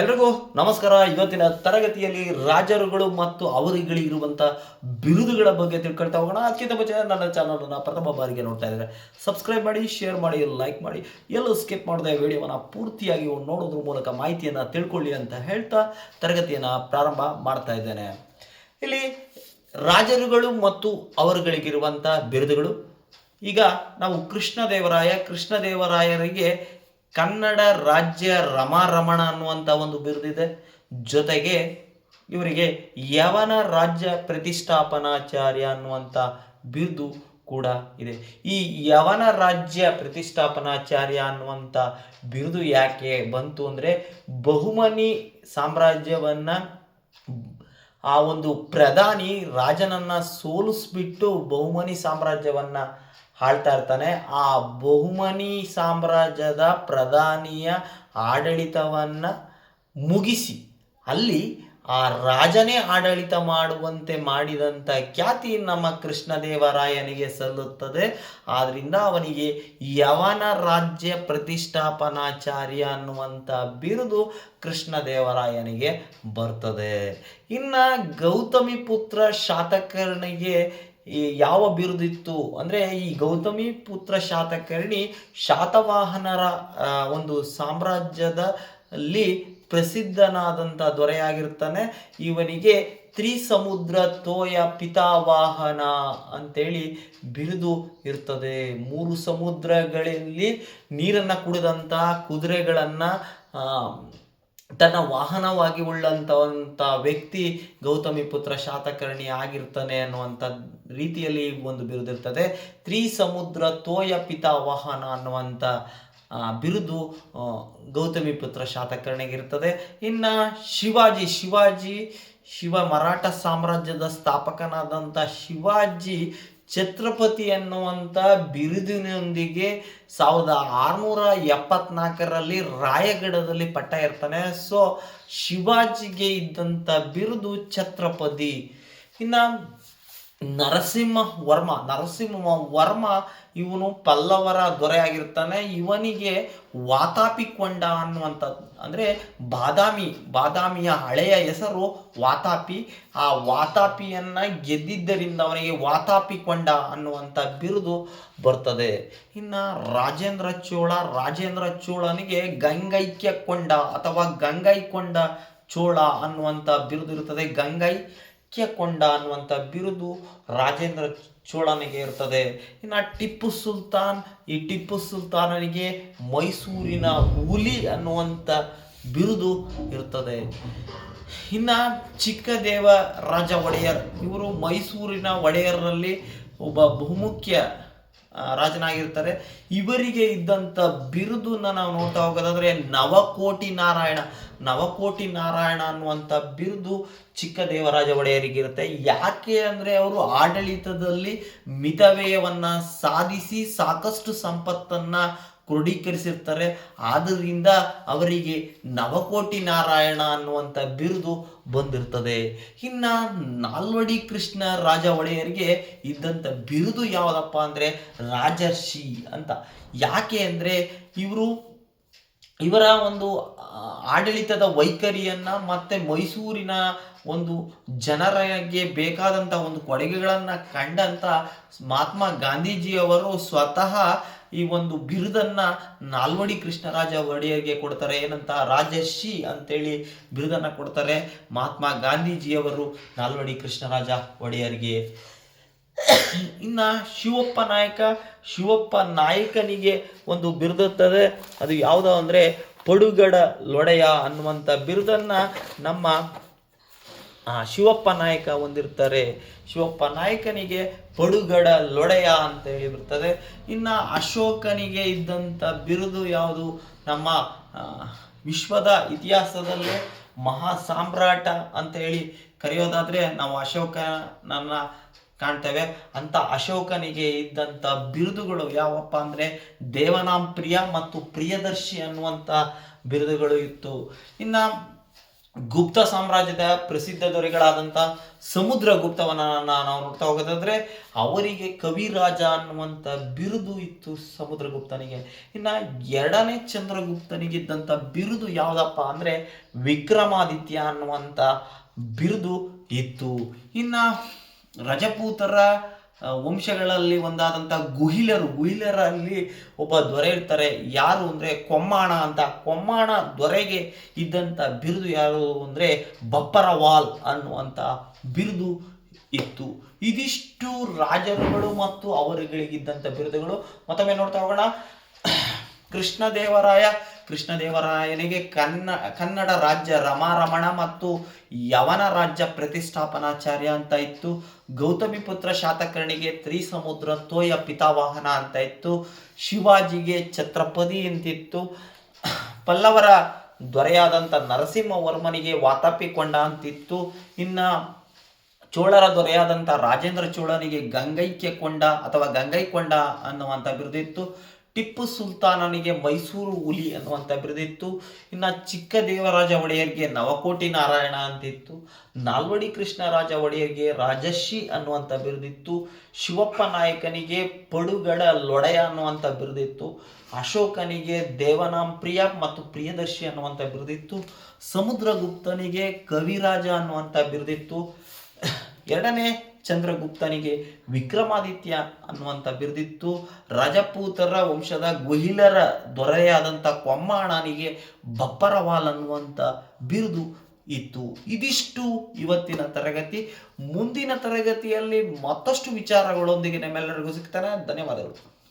ಎಲ್ರಿಗೂ ನಮಸ್ಕಾರ. ಇವತ್ತಿನ ತರಗತಿಯಲ್ಲಿ ರಾಜರುಗಳು ಮತ್ತು ಅವರುಗಳಿಗಿರುವಂಥ ಬಿರುದುಗಳ ಬಗ್ಗೆ ತಿಳ್ಕೊಳ್ತಾ ಹೋಗೋಣ. ಅದಕ್ಕಿಂತ ಮುಂಚೆ ನನ್ನ ಚಾನಲನ್ನು ಪ್ರಥಮ ಬಾರಿಗೆ ನೋಡ್ತಾ ಇದ್ದಾರೆ. ಸಬ್ಸ್ಕ್ರೈಬ್ ಮಾಡಿ ಶೇರ್ ಮಾಡಿ ಲೈಕ್ ಮಾಡಿ. ಎಲ್ಲೂ ಸ್ಕಿಪ್ ಮಾಡದೆ ವಿಡಿಯೋವನ್ನು ಪೂರ್ತಿಯಾಗಿ ನೋಡೋದ್ರ ಮೂಲಕ ಮಾಹಿತಿಯನ್ನು ತಿಳ್ಕೊಳ್ಳಿ ಅಂತ ಹೇಳ್ತಾ ತರಗತಿಯನ್ನು ಪ್ರಾರಂಭ ಮಾಡ್ತಾ ಇದ್ದೇನೆ. ಇಲ್ಲಿ ರಾಜರುಗಳು ಮತ್ತು ಅವರುಗಳಿಗಿರುವಂಥ ಬಿರುದುಗಳು. ಈಗ ನಾವು ಕೃಷ್ಣದೇವರಾಯ, ಕೃಷ್ಣದೇವರಾಯರಿಗೆ ಕನ್ನಡ ರಾಜ್ಯ ರಮಾರಮಣ ಅನ್ನುವಂಥ ಒಂದು ಬಿರುದಿದೆ. ಜೊತೆಗೆ ಇವರಿಗೆ ಯವನ ರಾಜ್ಯ ಪ್ರತಿಷ್ಠಾಪನಾಚಾರ್ಯ ಅನ್ನುವಂಥ ಬಿರುದು ಕೂಡ ಇದೆ. ಈ ಯವನ ರಾಜ್ಯ ಪ್ರತಿಷ್ಠಾಪನಾಚಾರ್ಯ ಅನ್ನುವಂಥ ಬಿರುದು ಯಾಕೆ ಬಂತು ಅಂದರೆ ಬಹುಮನಿ ಸಾಮ್ರಾಜ್ಯವನ್ನು ಆ ಒಂದು ಪ್ರಧಾನಿ ರಾಜನನ್ನ ಸೋಲಿಸ್ಬಿಟ್ಟು ಬಹುಮನಿ ಸಾಮ್ರಾಜ್ಯವನ್ನ ಆಳ್ತಾ ಇರ್ತಾನೆ. ಆ ಬಹುಮನಿ ಸಾಮ್ರಾಜ್ಯದ ಪ್ರಧಾನಿಯ ಆಡಳಿತವನ್ನ ಮುಗಿಸಿ ಅಲ್ಲಿ ಆ ರಾಜನೇ ಆಡಳಿತ ಮಾಡುವಂತೆ ಮಾಡಿದಂಥ ಖ್ಯಾತಿ ನಮ್ಮ ಕೃಷ್ಣದೇವರಾಯನಿಗೆ ಸಲ್ಲುತ್ತದೆ. ಆದ್ದರಿಂದ ಅವನಿಗೆ ಯವನ ರಾಜ್ಯ ಪ್ರತಿಷ್ಠಾಪನಾಚಾರ್ಯ ಅನ್ನುವಂಥ ಬಿರುದು ಕೃಷ್ಣದೇವರಾಯನಿಗೆ ಬರ್ತದೆ. ಇನ್ನು ಗೌತಮಿ ಪುತ್ರ ಶಾತಕರ್ಣಿಗೆ ಈ ಯಾವ ಬಿರುದಿತ್ತು ಅಂದರೆ ಈ ಗೌತಮಿ ಪುತ್ರ ಶಾತಕರ್ಣಿ ಶಾತವಾಹನರ ಒಂದು ಸಾಮ್ರಾಜ್ಯದಲ್ಲಿ ಪ್ರಸಿದ್ಧನಾದಂಥ ದೊರೆಯಾಗಿರ್ತಾನೆ. ಇವನಿಗೆ ತ್ರಿಸಮುದ್ರ ತೋಯ ಪಿತಾವಾಹನ ಅಂತೇಳಿ ಬಿರುದು ಇರ್ತದೆ. ಮೂರು ಸಮುದ್ರಗಳಲ್ಲಿ ನೀರನ್ನು ಕುಡಿದಂತಹ ಕುದುರೆಗಳನ್ನು ತನ್ನ ವಾಹನವಾಗಿ ಉಳ್ಳಂಥವಂಥ ವ್ಯಕ್ತಿ ಗೌತಮಿ ಪುತ್ರ ಶಾತಕರ್ಣಿ ಆಗಿರ್ತಾನೆ ಅನ್ನುವಂಥ ರೀತಿಯಲ್ಲಿ ಒಂದು ಬಿರುದಿರ್ತದೆ. ತ್ರಿಸಮುದ್ರ ತೋಯ ಪಿತಾವಾಹನ ಅನ್ನುವಂಥ ಆ, ಬಿರುದು ಗೌತಮಿ ಪುತ್ರ ಶಾತಕರ್ಣಿಗಿರ್ತದೆ ಇನ್ನು ಶಿವಾಜಿ ಶಿವಾಜಿ ಶಿವ ಮರಾಠ ಸಾಮ್ರಾಜ್ಯದ ಸ್ಥಾಪಕನಾದಂಥ ಶಿವಾಜಿ ಛತ್ರಪತಿ ಎನ್ನುವಂಥ ಬಿರುದಿನೊಂದಿಗೆ ಸಾವಿರದ ಆರುನೂರ ಎಪ್ಪತ್ನಾಲ್ಕರಲ್ಲಿ ರಾಯಗಢದಲ್ಲಿ ಪಟ್ಟ ಇರ್ತಾನೆ. ಸೊ ಶಿವಾಜಿಗೆ ಇದ್ದಂಥ ಬಿರುದು ಛತ್ರಪತಿ. ಇನ್ನು ನರಸಿಂಹ ವರ್ಮ ನರಸಿಂಹ ವರ್ಮ ಇವನು ಪಲ್ಲವರ ದೊರೆಯಾಗಿರ್ತಾನೆ ಇವನಿಗೆ ವಾತಾಪಿ ಕೊಂಡ ಅನ್ನುವಂಥ ಅಂದರೆ ಬಾದಾಮಿ, ಬಾದಾಮಿಯ ಹಳೆಯ ಹೆಸರು ವಾತಾಪಿ. ಆ ವಾತಾಪಿಯನ್ನು ಗೆದ್ದಿದ್ದರಿಂದ ಅವನಿಗೆ ವಾತಾಪಿ ಕೊಂಡ ಅನ್ನುವಂಥ ಬಿರುದು ಬರ್ತದೆ. ಇನ್ನು ರಾಜೇಂದ್ರ ಚೋಳ, ರಾಜೇಂದ್ರ ಚೋಳನಿಗೆ ಗಂಗೈಕ್ಯ ಕೊಂಡ ಅಥವಾ ಗಂಗೈಕೊಂಡ ಚೋಳ ಅನ್ನುವಂಥ ಬಿರುದು ಇರ್ತದೆ ಗಂಗೈ ಕೊಂಡ ಅನ್ನುವಂಥ ಬಿರುದು ರಾಜೇಂದ್ರ ಚೋಳನಿಗೆ ಇರ್ತದೆ. ಇನ್ನು ಟಿಪ್ಪು ಸುಲ್ತಾನ್, ಈ ಟಿಪ್ಪು ಸುಲ್ತಾನನಿಗೆ ಮೈಸೂರಿನ ಹುಲಿ ಅನ್ನುವಂಥ ಬಿರುದು ಇರ್ತದೆ. ಇನ್ನು ಚಿಕ್ಕದೇವ ರಾಜ ಒಡೆಯರ್, ಇವರು ಮೈಸೂರಿನ ಒಡೆಯರ್ನಲ್ಲಿ ಒಬ್ಬ ಬಹುಮುಖ್ಯ ರಾಜನಾಗಿರ್ತಾರೆ ಇವರಿಗೆ ಇದ್ದಂಥ ಬಿರುದನ್ನ ನಾವು ನೋಡ್ತಾ ಹೋಗೋದಾದ್ರೆ ನವಕೋಟಿ ನಾರಾಯಣ. ನವಕೋಟಿ ನಾರಾಯಣ ಅನ್ನುವಂಥ ಬಿರುದು ಚಿಕ್ಕ ದೇವರಾಜ ಇರುತ್ತೆ. ಯಾಕೆ ಅಂದರೆ ಅವರು ಆಡಳಿತದಲ್ಲಿ ಮಿತವ್ಯಯವನ್ನ ಸಾಧಿಸಿ ಸಾಕಷ್ಟು ಸಂಪತ್ತನ್ನ ಕ್ರೋಢೀಕರಿಸಿರ್ತಾರೆ. ಆದ್ದರಿಂದ ಅವರಿಗೆ ನವಕೋಟಿ ನಾರಾಯಣ ಅನ್ನುವಂಥ ಬಿರುದು ಬಂದಿರ್ತದೆ. ಇನ್ನು ನಾಲ್ವಡಿ ಕೃಷ್ಣ ರಾಜ ಒಡೆಯರಿಗೆ ಇದ್ದಂಥ ಬಿರುದು ಯಾವುದಪ್ಪ ಅಂದರೆ ರಾಜರ್ಷಿ ಅಂತ. ಯಾಕೆ ಅಂದರೆ ಇವರು ಇವರ ಒಂದು ಆಡಳಿತದ ವೈಖರಿಯನ್ನು ಮತ್ತು ಮೈಸೂರಿನ ಒಂದು ಜನರಿಗೆ ಬೇಕಾದಂಥ ಒಂದು ಕೊಡುಗೆಗಳನ್ನು ಕಂಡಂಥ ಮಹಾತ್ಮ ಗಾಂಧೀಜಿಯವರು ಸ್ವತಃ ಈ ಒಂದು ಬಿರುದನ್ನ ನಾಲ್ವಡಿ ಕೃಷ್ಣರಾಜ ಒಡೆಯರ್ಗೆ ಕೊಡ್ತಾರೆ. ಏನಂತ? ರಾಜರ್ಷಿ ಅಂತೇಳಿ ಬಿರುದನ್ನ ಕೊಡ್ತಾರೆ. ಮಹಾತ್ಮ ಗಾಂಧೀಜಿಯವರು ನಾಲ್ವಡಿ ಕೃಷ್ಣರಾಜ ಒಡೆಯರ್ಗೆ. ಇನ್ನ ಶಿವಪ್ಪ ನಾಯಕ, ಶಿವಪ್ಪ ನಾಯಕನಿಗೆ ಒಂದು ಬಿರುದುತ್ತದೆ. ಅದು ಯಾವುದು ಅಂದರೆ ಪಡುಗಡ ಲೊಡೆಯ ಅನ್ನುವಂಥ ಬಿರುದನ್ನ ನಮ್ಮ ಆ, ಶಿವಪ್ಪ ನಾಯಕ ಹೊಂದಿರ್ತಾರೆ. ಶಿವಪ್ಪ ನಾಯಕನಿಗೆ ಪಡುಗಡ ಲೊಡೆಯ ಅಂತ ಹೇಳಿ ಬರ್ತದೆ ಇನ್ನು ಅಶೋಕನಿಗೆ ಇದ್ದಂಥ ಬಿರುದು ಯಾವುದು? ನಮ್ಮ ವಿಶ್ವದ ಇತಿಹಾಸದಲ್ಲೇ ಮಹಾ ಸಾಮ್ರಾಟ ಅಂತ ಹೇಳಿ ಕರೆಯೋದಾದ್ರೆ ನಾವು ಅಶೋಕನನ್ನ ಕಾಣ್ತೇವೆ. ಅಂತ ಅಶೋಕನಿಗೆ ಇದ್ದಂಥ ಬಿರುದುಗಳು ಯಾವಪ್ಪ ಅಂದರೆ ದೇವನಾಂಪ್ರಿಯ ಮತ್ತು ಪ್ರಿಯದರ್ಶಿ ಅನ್ನುವಂಥ ಬಿರುದುಗಳು ಇತ್ತು. ಇನ್ನು ಗುಪ್ತ ಸಾಮ್ರಾಜ್ಯದ ಪ್ರಸಿದ್ಧ ದೊರೆಗಳಾದಂಥ ಸಮುದ್ರಗುಪ್ತವನ್ನ ನಾವು ನೋಡ್ತಾ ಹೋಗೋದಾದ್ರೆ, ಅವರಿಗೆ ಕವಿರಾಜ ಅನ್ನುವಂಥ ಬಿರುದು ಇತ್ತು ಸಮುದ್ರಗುಪ್ತನಿಗೆ ಇನ್ನ ಎರಡನೇ ಚಂದ್ರಗುಪ್ತನಿಗಿದ್ದಂಥ ಬಿರುದು ಯಾವುದಪ್ಪ ಅಂದ್ರೆ ವಿಕ್ರಮಾದಿತ್ಯ ಅನ್ನುವಂಥ ಬಿರುದು ಇತ್ತು. ಇನ್ನ ರಜಪೂತರ ವಂಶಗಳಲ್ಲಿ ಒಂದಾದಂಥ ಗುಹಿಲರು, ಗುಹಿಲರಲ್ಲಿ ಒಬ್ಬ ದೊರೆ ಇರ್ತಾರೆ. ಯಾರು ಅಂದರೆ ಕೊಮ್ಮಾಣ ಅಂತ. ಕೊಮ್ಮಾಣ ದೊರೆಗೆ ಇದ್ದಂಥ ಬಿರುದು ಯಾರು ಅಂದರೆ ಬಪ್ಪರವಾಲ್ ಅನ್ನುವಂಥ ಬಿರುದು ಇತ್ತು. ಇದಿಷ್ಟು ರಾಜರುಗಳು ಮತ್ತು ಅವರುಗಳಿಗಿದ್ದಂಥ ಬಿರುದುಗಳು. ಮತ್ತೊಮ್ಮೆ ನೋಡ್ತಾ ಹೋಗೋಣ. ಕೃಷ್ಣದೇವರಾಯ ಕೃಷ್ಣದೇವರಾಯನಿಗೆ ಕನ್ನ, ಕನ್ನಡ ರಾಜ್ಯ ರಮಾರಮಣ ಮತ್ತು ಯವನ ರಾಜ್ಯ ಪ್ರತಿಷ್ಠಾಪನಾಚಾರ್ಯ ಅಂತ ಇತ್ತು. ಗೌತಮಿ ಪುತ್ರ ಶಾತಕರ್ಣಿಗೆ ತ್ರಿಸಮುದ್ರ ತೋಯ ಪಿತಾವಾಹನ ಅಂತ ಇತ್ತು. ಶಿವಾಜಿಗೆ ಛತ್ರಪತಿ ಅಂತಿತ್ತು ಪಲ್ಲವರ ದೊರೆಯಾದಂಥ ನರಸಿಂಹವರ್ಮನಿಗೆ ವಾತಾಪಿಕೊಂಡ ಅಂತಿತ್ತು. ಇನ್ನ ಚೋಳರ ದೊರೆಯಾದಂಥ ರಾಜೇಂದ್ರ ಚೋಳನಿಗೆ ಗಂಗೈಕ್ಯಕೊಂಡ ಅಥವಾ ಗಂಗೈಕೊಂಡ ಅನ್ನುವಂಥ ಬಿರುದಿತ್ತು. ಟಿಪ್ಪು ಸುಲ್ತಾನನಿಗೆ ಮೈಸೂರು ಹುಲಿ ಅನ್ನುವಂಥ ಬಿರುದಿತ್ತು. ಇನ್ನು ಚಿಕ್ಕ ದೇವರಾಜ ಒಡೆಯರ್ಗೆ ನವಕೋಟಿ ನಾರಾಯಣ ಅಂತಿತ್ತು. ನಾಲ್ವಡಿ ಕೃಷ್ಣರಾಜ ಒಡೆಯರ್ಗೆ ರಾಜಶಿ ಅನ್ನುವಂಥ ಬಿರುದಿತ್ತು. ಶಿವಪ್ಪ ನಾಯಕನಿಗೆ ಪಡುಗಡ ಲೊಡೆಯ ಅನ್ನುವಂಥ ಬಿರುದಿತ್ತು. ಅಶೋಕನಿಗೆ ದೇವನಾಂಪ್ರಿಯ ಮತ್ತು ಪ್ರಿಯದರ್ಶಿ ಅನ್ನುವಂಥ ಬಿರುದಿತ್ತು. ಸಮುದ್ರಗುಪ್ತನಿಗೆ ಕವಿರಾಜ ಅನ್ನುವಂಥ ಬಿರುದಿತ್ತು. ಎರಡನೇ ಚಂದ್ರಗುಪ್ತನಿಗೆ ವಿಕ್ರಮಾದಿತ್ಯ ಅನ್ನುವಂಥ ಬಿರುದಿತ್ತು. ರಜಪೂತರ ವಂಶದ ಗುಹಿಲರ ದೊರೆಯಾದಂಥ ಕೊಮ್ಮಾಣನಿಗೆ ಬಪ್ಪರವಾಲ್ ಅನ್ನುವಂಥ ಬಿರುದು ಇತ್ತು. ಇದಿಷ್ಟು ಇವತ್ತಿನ ತರಗತಿ. ಮುಂದಿನ ತರಗತಿಯಲ್ಲಿ ಮತ್ತಷ್ಟು ವಿಚಾರಗಳೊಂದಿಗೆ ನಿಮ್ಮೆಲ್ಲರಿಗೂ ಸಿಗ್ತಾನೆ. ಧನ್ಯವಾದಗಳು.